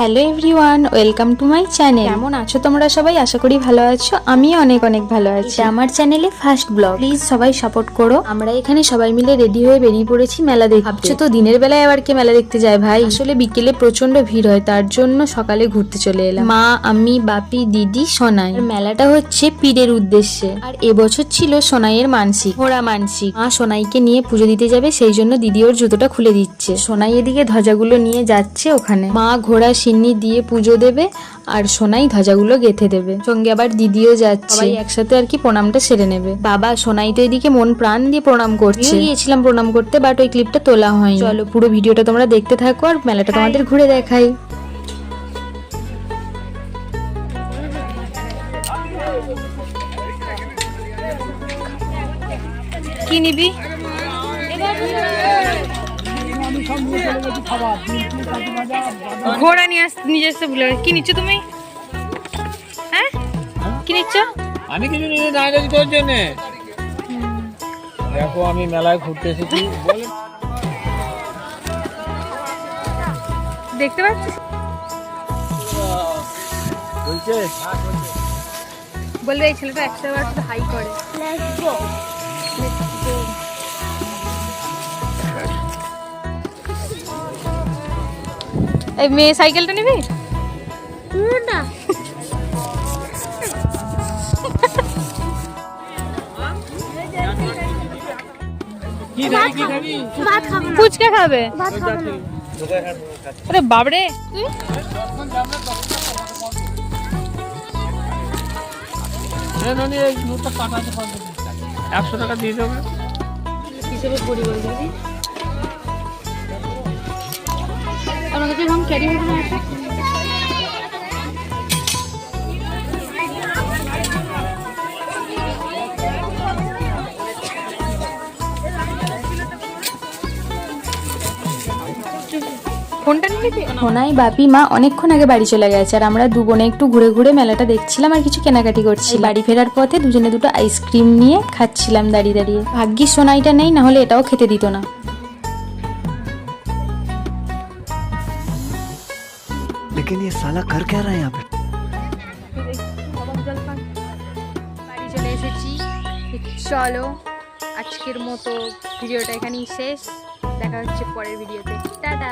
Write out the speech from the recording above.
Hello everyone welcome to my channel. কেমন আছো তোমরা সবাই? আশা করি ভালো আছো। আমি অনেক অনেক ভালো আছি। আমার চ্যানেলে ফার্স্ট ব্লগ। প্লিজ সবাই সাপোর্ট করো। আমরা এখানে সবাই মিলে রেডি হয়ে বেরিয়ে পড়েছি মেলা দেখতে। ভাবছ তো দিনের বেলায় আবার কে মেলা দেখতে যায় ভাই? আসলে বিকেলে প্রচণ্ড ভিড় হয় তার জন্য সকালে ঘুরতে চলে এলাম। মা আমি বাপি দিদি সোনাই। মেলাটা হচ্ছে পীরের উদ্দেশ্যে। আর এবছর ছিল সোনাইয়ের মানসিক। ঘোড়া মানসিক। মা সোনাইকে নিয়ে পুজো দিতে যাবে সেই জন্য দিদি ওর জুতোটা খুলে দিচ্ছে। সোনাই এদিকে ধ্বজাগুলো নিয়ে যাচ্ছে ওখানে। মা ঘোড়া সিন্নি দিয়ে পুজো দেবে আর সোনাই ধ্বজাগুলো গেথে দেবে। সঙ্গে আবার দিদিও যাচ্ছে। সবাই একসাথে আর কি প্রণামটা সেরে নেবে। বাবা সোনাই তো এদিকে মন প্রাণ দিয়ে প্রণাম করছে। গিয়েছিলাম প্রণাম করতে বাট ওই ক্লিপটা তোলা হয় চলো পুরো ভিডিওটা তোমরা দেখতে থাকো আর মেলাটা তোমাদের ঘুরে দেখাই। কি নিবি? ঘোড়া নিয়ে আস নিজে আসতে ভুলে গেছি। কি নিচ্ছ তুমি? হ্যাঁ? কি নিচ্ছ? আমি কিছু নিয়ে না গেছি তোর জন্য। দেখো আমি মেলায় ঘুরতে এসেছি। দেখতে পাচ্ছিস? বলছে? বলবে এই ছেলেটা একশো বার শুধু হাই করে। এই মেয়ে সাইকেলটা নিবি? কি খাবি কি খাবি? ফুচকা খাবে? আরে বাবরে। একশো টাকা দিয়ে দেবে। হিসেবে দিদি কাছে এরকম ক্যারি হবে না একটা ফোনটা সোনাই বাপি মা অনেকক্ষণ আগে বাড়ি চলে গেছে আর আমরা দু বোনে একটু ঘুরে ঘুরে মেলাটা দেখছিলাম আর কিছু কেনাকাটি করছি। বাড়ি ফেরার পথে দুজনে দুটো আইসক্রিম নিয়ে খাচ্ছিলাম দাঁড়িয়ে দাঁড়িয়ে। ভাগ্যিস সোনাইটা নেই না হলে এটাও খেতে দিত না। लेकिन ये साला कर क्या रहा है यहाँ पे বাড়ি চলে এসেছি চলো আজকের মতো ভিডিওটা এখানেই শেষ দেখা হচ্ছে পরের ভিডিওতে টাটা